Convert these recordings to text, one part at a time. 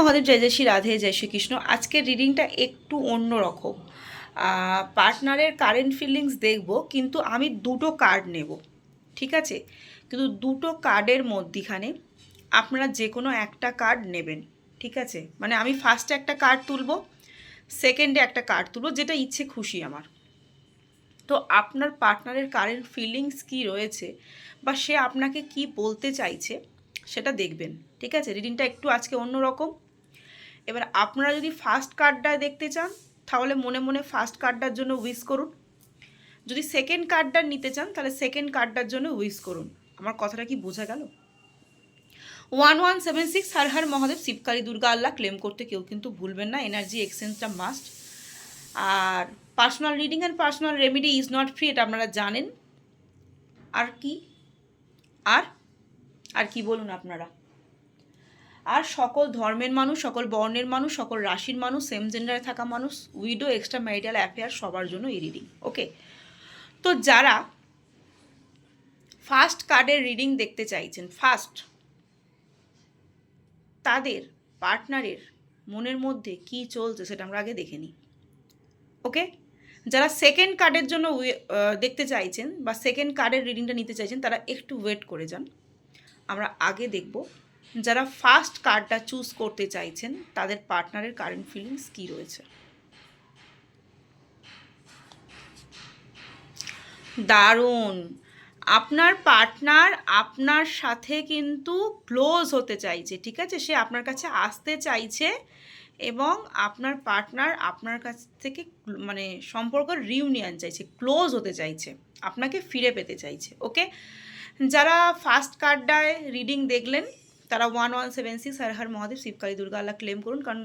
মহাদেব, জয় জয় শ্রী রাধে, জয় শ্রীকৃষ্ণ আজকের রিডিংটা একটু অন্য রকম। পার্টনারের কারেন্ট ফিলিংস দেখব, কিন্তু আমি দুটো কার্ড নেব। ঠিক আছে? কিন্তু দুটো কার্ডের মধ্যিখানে আপনারা যে কোনো একটা কার্ড নেবেন। ঠিক আছে? মানে আমি ফার্স্টে একটা কার্ড তুলব সেকেন্ডে একটা কার্ড তুলব, যেটা ইচ্ছে খুশি আমার। তো আপনার পার্টনারের কারেন্ট ফিলিংস কি রয়েছে বা সে আপনাকে কি বলতে চাইছে, সেটা দেখবেন। ঠিক আছে? রিডিংটা একটু আজকে অন্যরকম এবার আপনারা যদি ফার্স্ট কার্ডটা দেখতে চান, তাহলে মনে মনে ফার্স্ট কার্ডটার জন্য উইশ করুন। যদি সেকেন্ড কার্ডটা নিতে চান, তাহলে সেকেন্ড কার্ডটার জন্য উইশ করুন। আমার কথাটা কি বোঝা গেল? One one seven six Har Har Mahadev, Shivkali Durga Allah claim করতে কেউ কিন্তু ভুলবেন না এনার্জি এক্সচেঞ্জটা must R personal reading and personal remedy is not free এটা আপনারা জানেন। আর কি? আর? আর কি বলুন আপনারা? আর সকল ধর্মের মানুষ, সকল বর্ণের মানুষ, সকল রাশির মানুষ সেম জেন্ডারে থাকা মানুষ উইডো এক্সট্রা ম্যারিটাল অ্যাফেয়ার সবার জন্য এই রিডিং ওকে তো যারা ফার্স্ট কার্ডের রিডিং দেখতে চাইছেন ফার্স্ট তাদের পার্টনারের মনের মধ্যে কি চলছে সেটা আমরা আগে দেখে নিই ওকে যারা সেকেন্ড কার্ডের জন্য দেখতে চাইছেন বা সেকেন্ড কার্ডের রিডিংটা নিতে চাইছেন, তারা একটু ওয়েট করে যান। আমরা আগে দেখব যারা ফার্স্ট কার্ডটা চুজ করতে চাইছেন, তাদের পার্টনারের কারেন্ট ফিলিংস কী রয়েছে? দারুণ! আপনার পার্টনার আপনার সাথে কিন্তু ক্লোজ হতে চাইছে, ঠিক আছে? সে আপনার কাছে আসতে চাইছে এবং আপনার পার্টনার আপনার কাছ থেকে মানে সম্পর্ক রিউনিয়ন চাইছে ক্লোজ হতে চাইছে, আপনাকে ফিরে পেতে চাইছে ওকে যারা ফার্স্ট কার্ডটায় রিডিং দেখলেন তারা one one seven six Har Har Mahadev Shivkali Durga Allah claim করুন, কারণ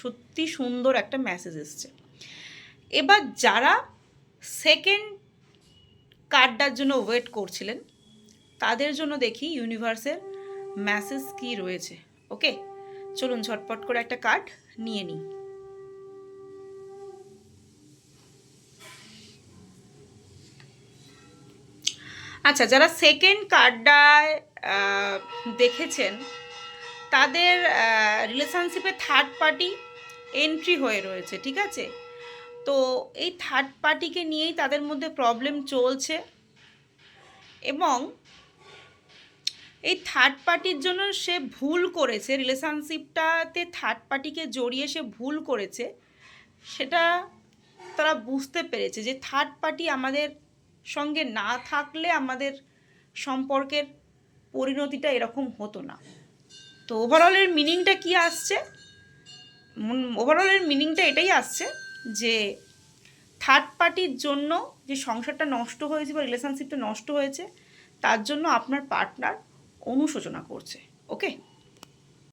সত্যি সুন্দর একটা মেসেজ এসছে। এবার যারা সেকেন্ড কার্ডটার জন্য ওয়েট করছিলেন, তাদের জন্য দেখি ইউনিভার্সের মেসেজ কি রয়েছে ওকে চলুন ঝটপট করে একটা কার্ড নিয়ে নিই। আচ্ছা যারা সেকেন্ড কার্ডটায় দেখেছেন, তাদের রিলেশনশিপে থার্ড পার্টি এন্ট্রি হয়ে রয়েছে, ঠিক আছে? তো এই থার্ড পার্টিকে নিয়েই তাদের মধ্যে প্রবলেম চলছে এবং এই থার্ড পার্টির জন্য সে ভুল করেছে রিলেশনশিপটাতে থার্ড পার্টিকে জড়িয়ে সে ভুল করেছে, সেটা তারা বুঝতে পেরেছে যে থার্ড পার্টি আমাদের সঙ্গে না থাকলে আমাদের সম্পর্কের পরিণতিটা এরকম হতো না। তো ওভারঅলের মিনিংটা কি আসছে? ওভারঅলের মিনিংটা এটাই আসছে যে থার্ড পার্টির জন্য যে সংসারটা নষ্ট হয়েছে বা রিলেশনশিপটা নষ্ট হয়েছে, তার জন্য আপনার পার্টনার অনুশোচনা করছে ওকে